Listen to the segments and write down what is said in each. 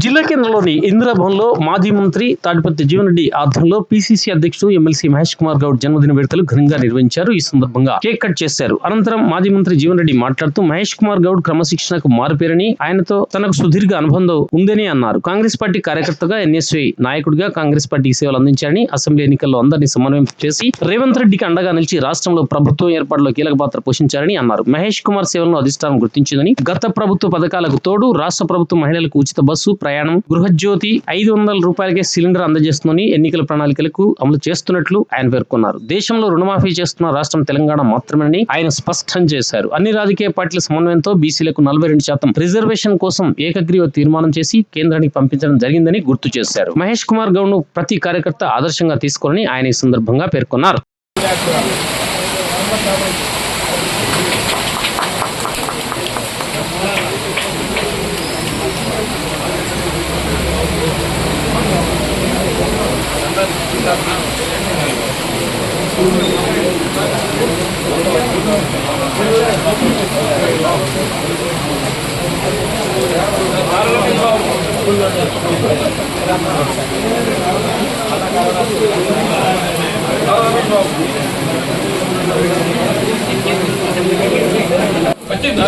జిల్లా కేంద్రంలోని ఇందిరాభవన్లో మాజీ మంత్రి తాడిపత్రి జీవన్ రెడ్డి ఆధ్వర్యంలో పీసీసీ అధ్యక్షుడు ఎమ్మెల్సీ మహేష్ కుమార్ గౌడ్ జన్మదిన వేడుకలు ఘనంగా నిర్వహించారు. ఈ సందర్భంగా కేక్ కట్ చేశారు. అనంతరం మాజీ మంత్రి జీవన్ రెడ్డి మాట్లాడుతూ మహేష్ కుమార్ గౌడ్ క్రమశిక్షణకు మారుపేరని ఆయనతో తనకు సుదీర్ఘ అనుబంధం ఉందని అన్నారు. కాంగ్రెస్ పార్టీ కార్యకర్తగా ఎన్ఎస్వై నాయకుడిగా కాంగ్రెస్ పార్టీకి సేవలు అందించారని అసెంబ్లీ ఎన్నికల్లో అందరినీ సమన్వయం చేసి రేవంత్ రెడ్డికి అండగా నిలిచి రాష్ట్రంలో ప్రభుత్వం ఏర్పాటులో కీలక పాత్ర పోషించారని అన్నారు. మహేష్ కుమార్ సేవలను అధిష్టానం గుర్తించిందని గత ప్రభుత్వ పథకాలకు తోడు రాష్ట్ర ప్రభుత్వం మహిళలకు ఉచిత బస్సు ప్రయాణం. గృహజ్యోతి ఐదు వందల రూపాయలకే సిలిండర్ అందజేస్తుందని ఎన్నికల ప్రణాళికలకు అమలు చేస్తున్నట్లు ఆయన పేర్కొన్నారు. దేశంలో రుణమాఫీ చేస్తున్న రాష్ట్రం తెలంగాణ మాత్రమేనని ఆయన స్పష్టం చేశారు. అన్ని రాజకీయ పార్టీల సమన్వయంతో బీసీలకు నలభై రెండు శాతం రిజర్వేషన్ కోసం ఏకగ్రీవ తీర్మానం చేసి కేంద్రానికి పంపించడం జరిగిందని గుర్తు చేశారు. మహేష్ కుమార్ గౌడ్ను ప్రతి కార్యకర్త ఆదర్శంగా తీసుకోవాలని ఆయన ఈ సందర్భంగా పేర్కొన్నారు. వచ్చిందా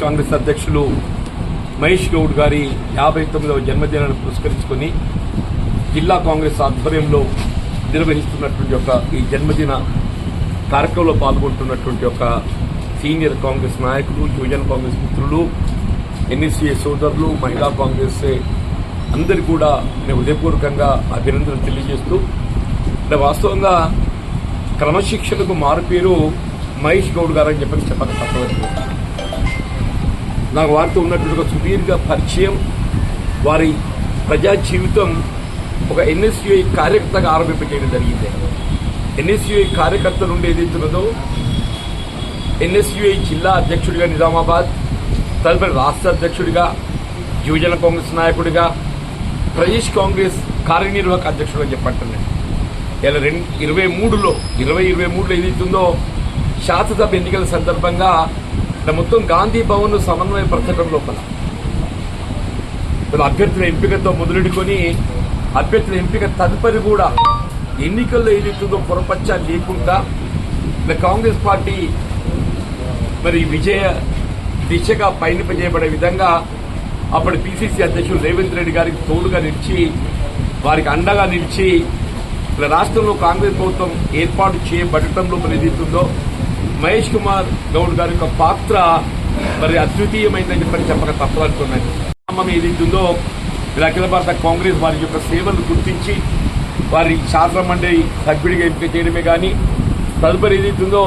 కాంగ్రెస్ అధ్యక్షులు మహేష్ గౌడ్ గారి యాభై తొమ్మిదవ జన్మదినాన్ని పురస్కరించుకొని జిల్లా కాంగ్రెస్ ఆధ్వర్యంలో నిర్వహిస్తున్నటువంటి యొక్క ఈ జన్మదిన కార్యక్రమంలో పాల్గొంటున్నటువంటి ఒక సీనియర్ కాంగ్రెస్ నాయకులు యువజన కాంగ్రెస్ మిత్రులు ఎన్ఎస్సీ సోదరులు మహిళా కాంగ్రెస్ అందరు కూడా నేను హృదయపూర్వకంగా అభినందనలు తెలియజేస్తూ అంటే వాస్తవంగా క్రమశిక్షణకు మారుపేరు మహేష్ గౌడ్ గారు అని చెప్పని చెప్పక తప్పదు. నాకు వారితో ఉన్నటువంటి ఒక సుదీర్ఘ పరిచయం వారి ప్రజా జీవితం ఒక ఎన్ఎస్యుఐ కార్యకర్తగా ఆరంభింపజేయడం జరిగింది. ఎన్ఎస్యుఐ కార్యకర్త నుండి ఏదైతున్నదో ఎన్ఎస్యుఐ జిల్లా అధ్యక్షుడిగా నిజామాబాద్ తదుపరి రాష్ట్ర అధ్యక్షుడిగా యువజన కాంగ్రెస్ నాయకుడిగా ప్రదేశ్ కాంగ్రెస్ కార్యనిర్వాహక అధ్యక్షుడిగా చెప్పంటున్నాను ఇలా రెండు ఇరవై మూడులో ఇరవై ఇరవై మూడులో ఏదైతుందో శాసనసభ ఎన్నికల సందర్భంగా మొత్తం గాంధీ భవన్ సమన్వయపరచడం లోపల. అభ్యర్థుల ఎంపికతో మొదలెడుకొని అభ్యర్థుల ఎంపిక తదుపరి కూడా ఎన్నికల్లో ఏదైతుందో పొరపచ్చ లేకుండా కాంగ్రెస్ పార్టీ మరి విజయ దిశగా పయనింపజేయబడే విధంగా అప్పటి పిసిసి అధ్యక్షుడు రేవంత్ రెడ్డి గారికి తోడుగా నిలిచి వారికి అండగా నిలిచి ఇలా రాష్ట్రంలో కాంగ్రెస్ ప్రభుత్వం ఏర్పాటు చేయబడటంలో ప్రతిదిస్తుందో మహేష్ కుమార్ గౌడ్ గారి యొక్క పాత్ర మరి అద్వితీయమైందని చెప్పని చెప్పక తప్పదనుకున్నాను. గ్రామం ఏదైతుందో ఇలా అఖిల భారత కాంగ్రెస్ వారి యొక్క సేవలు గుర్తించి వారి శాసనమండలి సభ్యుడిగా ఎంపిక చేయడమే కానీ తదుపరి ఏదైతుందో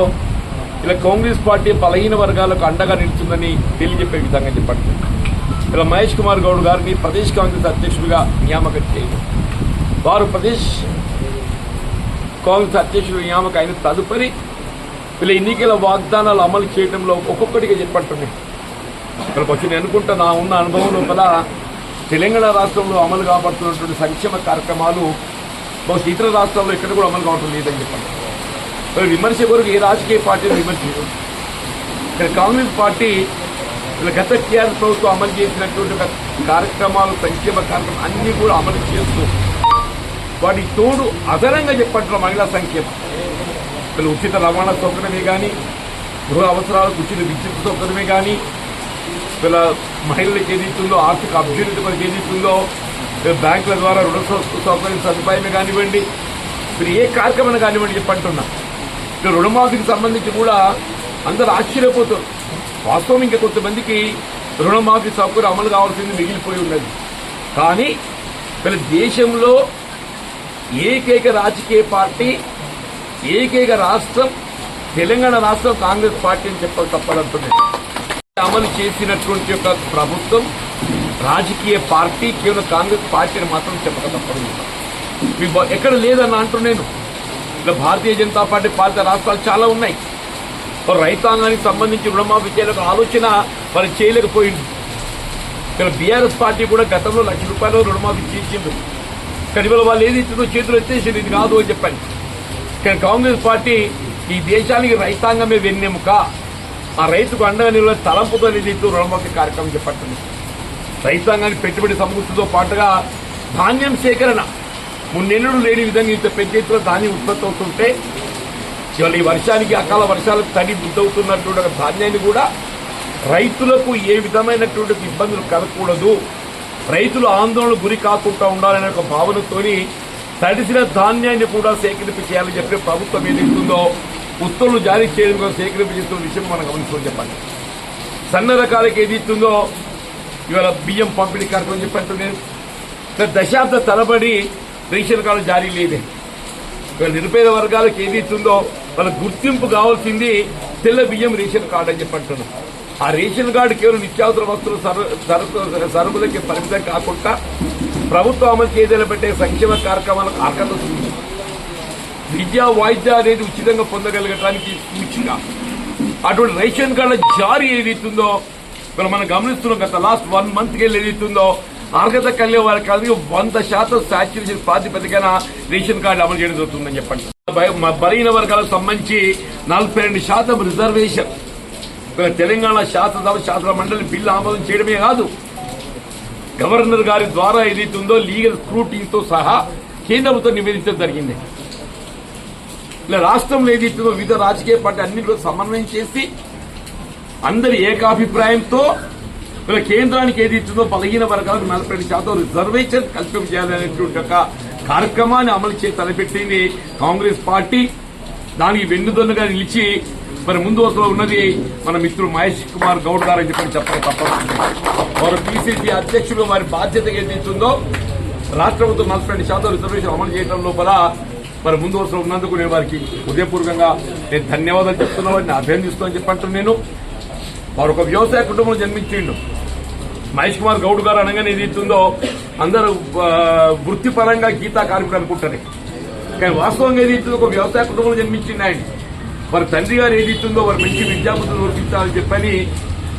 ఇలా కాంగ్రెస్ పార్టీ బలహీన వర్గాలకు అండగా నిలుస్తుందని తెలియజెప్పే విధంగా చెప్పండి. ఇలా మహేష్ కుమార్ గౌడ్ గారిని ప్రదేశ్ కాంగ్రెస్ అధ్యక్షుడిగా నియామకం చేయడం. వారు ప్రదేశ్ కాంగ్రెస్ అధ్యక్షుడు నియామకం అయిన తదుపరి వీళ్ళ ఎన్నికల వాగ్దానాలు అమలు చేయడంలో ఒక్కొక్కటిగా చెప్పట్టున్నాయి ఇక్కడ వచ్చి నేను అనుకుంటా నా ఉన్న అనుభవం లోపల తెలంగాణ రాష్ట్రంలో అమలు కాబడుతున్నటువంటి సంక్షేమ కార్యక్రమాలు బహుశా ఇతర రాష్ట్రాల్లో ఎక్కడ కూడా అమలు కావటం లేదని చెప్పండి. మరి విమర్శ కొరకు ఏ రాజకీయ పార్టీని విమర్శించదు ఇక్కడ కాంగ్రెస్ పార్టీ ఇలా గత టీఆర్ఎస్ ప్రభుత్వం అమలు చేసినటువంటి ఒక కార్యక్రమాలు సంక్షేమ కార్యక్రమాలు అన్నీ కూడా అమలు చేస్తూ వాటి తోడు అదనంగా చెప్పంటున్న మహిళా సంక్షేమం. వీళ్ళు ఉచిత రవాణా సౌకర్యమే కానీ గృహ అవసరాలకు ఉచిత విద్యుత్ సౌకర్యమే కానీ వీళ్ళ మహిళలకు ఏదైతుందో ఆర్థిక అభ్యున్నతి మనకి ఏదైతుందో బ్యాంకుల ద్వారా రుణ సౌకర్యం సదుపాయమే కానివ్వండి మీరు ఏ కార్యక్రమం కానివ్వండి చెప్పంటున్నా. ఇక రుణమాఫీకి సంబంధించి కూడా అందరూ ఆశ్చర్యపోతారు. వాస్తవం ఇంకా కొంతమందికి రుణమాఫీ సౌకర్యం అమలు కావాల్సింది మిగిలిపోయి ఉన్నది. కానీ మన దేశంలో ఏకైక రాజకీయ పార్టీ ఏకైక రాష్ట్రం తెలంగాణ రాష్ట్రం కాంగ్రెస్ పార్టీ అని చెప్పాలి తప్పదంటున్నాయి అమలు చేసినటువంటి యొక్క ప్రభుత్వం రాజకీయ పార్టీ కేవలం కాంగ్రెస్ పార్టీని మాత్రం చెప్పక తప్పదు. ఎక్కడ లేదని అంటున్నాను ఇలా భారతీయ జనతా పార్టీ పాలిత రాష్ట్రాలు చాలా ఉన్నాయి. మరి రైతాంగానికి సంబంధించి రుణమాఫీ చేయాలని ఆలోచన మరి చేయలేకపోయింది. ఇక్కడ బీఆర్ఎస్ పార్టీ కూడా గతంలో లక్ష రూపాయలు రుణమాఫీ చేసింది. కానీ ఇవాళ వాళ్ళు ఏది ఇచ్చిందో చేతులు ఎత్తేసింది ఇది కాదు అని చెప్పండి కానీ కాంగ్రెస్ పార్టీ ఈ దేశానికి రైతాంగమే వెన్నెముక. ఆ రైతుకు అండగా నిలవ తలంపుతో నిధితో రుణమాఫీ కార్యక్రమం చేపట్టింది రైతాంగానికి పెట్టుబడి సమకూర్చుతో పాటుగా ధాన్యం సేకరణ మున్నెన్నడూ లేని విధంగా ఇంత పెద్ద ఎత్తున ధాన్యం ఉత్పత్తి అవుతుంటే ఇవాళ ఈ వర్షానికి అకాల వర్షాలకు తడి బుద్ధవుతున్నటువంటి ధాన్యాన్ని కూడా రైతులకు ఏ విధమైనటువంటి ఇబ్బందులు కలగకూడదు. రైతులు ఆందోళన గురి కాకుండా ఉండాలనే ఒక భావనతోని తడిసిన ధాన్యాన్ని కూడా సేకరింపు చేయాలని చెప్పి ప్రభుత్వం ఏదైతుందో ఉత్తర్వులు జారీ చేయడం కోసం సేకరింపు చేస్తున్న విషయం మనం గమనించుకొని చెప్పండి సన్న రకాలకి ఏది ఇస్తుందో ఇవాళ బియ్యం పంపిణీ కార్యక్రమం చెప్పినట్టు ఇంకా దశాబ్ద తరబడి రేషన్ కార్డు జారీ లేదే. నిరుపేద వర్గాలకు ఏది ఇస్తుందో వాళ్ళ గుర్తింపు కావాల్సింది తెల్ల బియ్యం రేషన్ కార్డు అని చెప్పంటున్నాం ఆ రేషన్ కార్డు కేవలం నిత్యావసర వస్తువులు సరుకు సరుకులకి పరిమితం కాకుండా ప్రభుత్వం అమలు చేయదల పెట్టే సంక్షేమ కార్యక్రమాలకు అర్హత ఉంది. వాయిద్య అనేది ఉచితంగా పొందగలగటానికి సూచిక అటువంటి రేషన్ కార్డుల జారీ ఏదైతుందో ఇక్కడ మనం గమనిస్తున్నాం గత లాస్ట్ వన్ మంత్కి వెళ్ళి ఏదైతుందో అర్హత కలిగే వారి కాదు వంద శాతం సాచ్యురేషన్ ప్రాతిపదికన రేషన్ కార్డు అమలు చేయడం జరుగుతుందని చెప్పండి. బలహీన వర్గాలకు సంబంధించి నలభై రెండు శాతం రిజర్వేషన్. తెలంగాణ శాసనసభ శాసన మండలి బిల్లు ఆమోదం చేయడమే కాదు. గవర్నర్ గారి ద్వారా ఏదైతుందో లీగల్ స్క్రూటీతో సహా కేంద్ర ప్రభుత్వం నివేదించడం జరిగింది. ఇలా రాష్ట్రంలో ఏదైతే వివిధ రాజకీయ పార్టీ అన్నింటిలో సమన్వయం చేసి అందరి ఏకాభిప్రాయంతో ఇలా కేంద్రానికి ఏది ఇచ్చిందో బలహీన వర్గాలకు నలభై రెండు శాతం రిజర్వేషన్ కల్పించేయాలనేటువంటి ఒక కార్యక్రమాన్ని అమలు చేసి తలపెట్టింది కాంగ్రెస్ పార్టీ. దానికి వెన్నుదన్నుగా నిలిచి మరి ముందు వరుసలో ఉన్నది మన మిత్రుడు మహేష్ కుమార్ గౌడ్ గారు అని చెప్పి చెప్పడం తప్పదు వారు పిసిసి అధ్యక్షుడు వారి బాధ్యత ఏదైతుందో రాష్ట్ర ప్రభుత్వం నలభై రెండు శాతం రిజర్వేషన్ అమలు చేయడం లోపల మరి ముందు వరుసలో ఉన్నందుకు నేను వారికి హృదయపూర్వకంగా నేను ధన్యవాదాలు చెప్తున్నా వారిని అభినందిస్తూ అని చెప్పంటున్నాను నేను. వారు ఒక వ్యవసాయ కుటుంబంలో జన్మించిండు. మహేష్ కుమార్ గౌడ్ గారు అనగానే ఏది ఇస్తుందో అందరూ వృత్తిపరంగా గీతా కార్మికుడు అనుకుంటారు. కానీ వాస్తవంగా ఏది ఇస్తుందో ఒక వ్యవసాయ కుటుంబంలో జన్మించింది ఆయన. వారి తండ్రి గారు ఏది ఇస్తుందో వారు మంచి విద్యాబుద్ధులు వర్తించాలని చెప్పని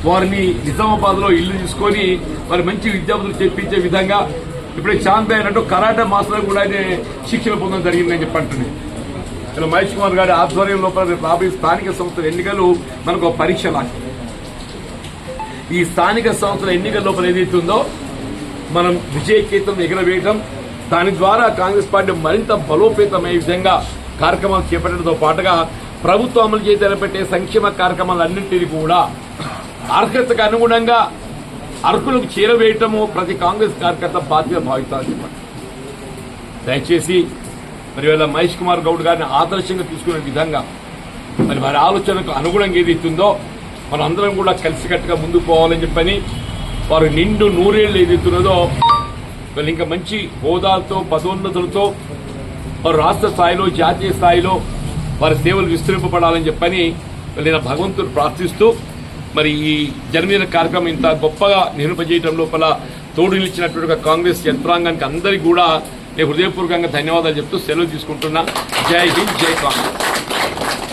వారిని నిజామాబాద్లో ఇల్లు తీసుకొని వారి మంచి విద్యాబుద్ధులు చెప్పించే విధంగా ఇప్పుడే చాంద్ భాయ్ కరాటే మాస్టర్ కూడా ఆయన శిక్షణ పొందడం జరిగిందని చెప్పంటున్నాను ఇలా మహేష్ కుమార్ గారి ఆధ్వర్యం లోపల రాబోయే స్థానిక సంస్థల ఎన్నికలు మనకు ఒక పరీక్ష లాంటివి ఈ స్థానిక సంస్థల ఎన్నికల లోపల ఏదైతుందో మనం విజయకేతం ఎగరవేయటం దాని ద్వారా కాంగ్రెస్ పార్టీ మరింత బలోపేతమయ్యే విధంగా కార్యక్రమాలు చేపట్టడంతో పాటుగా ప్రభుత్వం అమలు చేసి సంక్షేమ కార్యక్రమాలన్నింటినీ కూడా అర్హతకు అనుగుణంగా అర్హులకు చేరవేయటము ప్రతి కాంగ్రెస్ కార్యకర్త బాధ్యత భావిస్తారని చెప్పండి దయచేసి మరి వేళ మహేష్ కుమార్ గౌడ్ గారిని ఆదర్శంగా తీసుకునే విధంగా మరి వారి ఆలోచనకు అనుగుణంగా ఏది మనందరం అందరం కూడా కలిసికట్టుగా ముందుకు పోవాలని చెప్పని వారు నిండు నూరేళ్ళు ఏది ఇస్తున్నదో వాళ్ళు ఇంకా మంచి హోదాలతో పదోన్నతులతో వారు రాష్ట్ర స్థాయిలో జాతీయ స్థాయిలో వారి సేవలు విస్తరింపబడాలని చెప్పని నేను భగవంతుడు ప్రార్థిస్తూ మరి ఈ జన్మదిన కార్యక్రమం ఇంత గొప్పగా నిరూపజేయడం లోపల తోడు నిలిచినటువంటి కాంగ్రెస్ యంత్రాంగానికి అందరికీ కూడా నేను హృదయపూర్వకంగా ధన్యవాదాలు చెప్తూ సెలవు తీసుకుంటున్నా. జై హింద్ జై కాంగ్రెస్.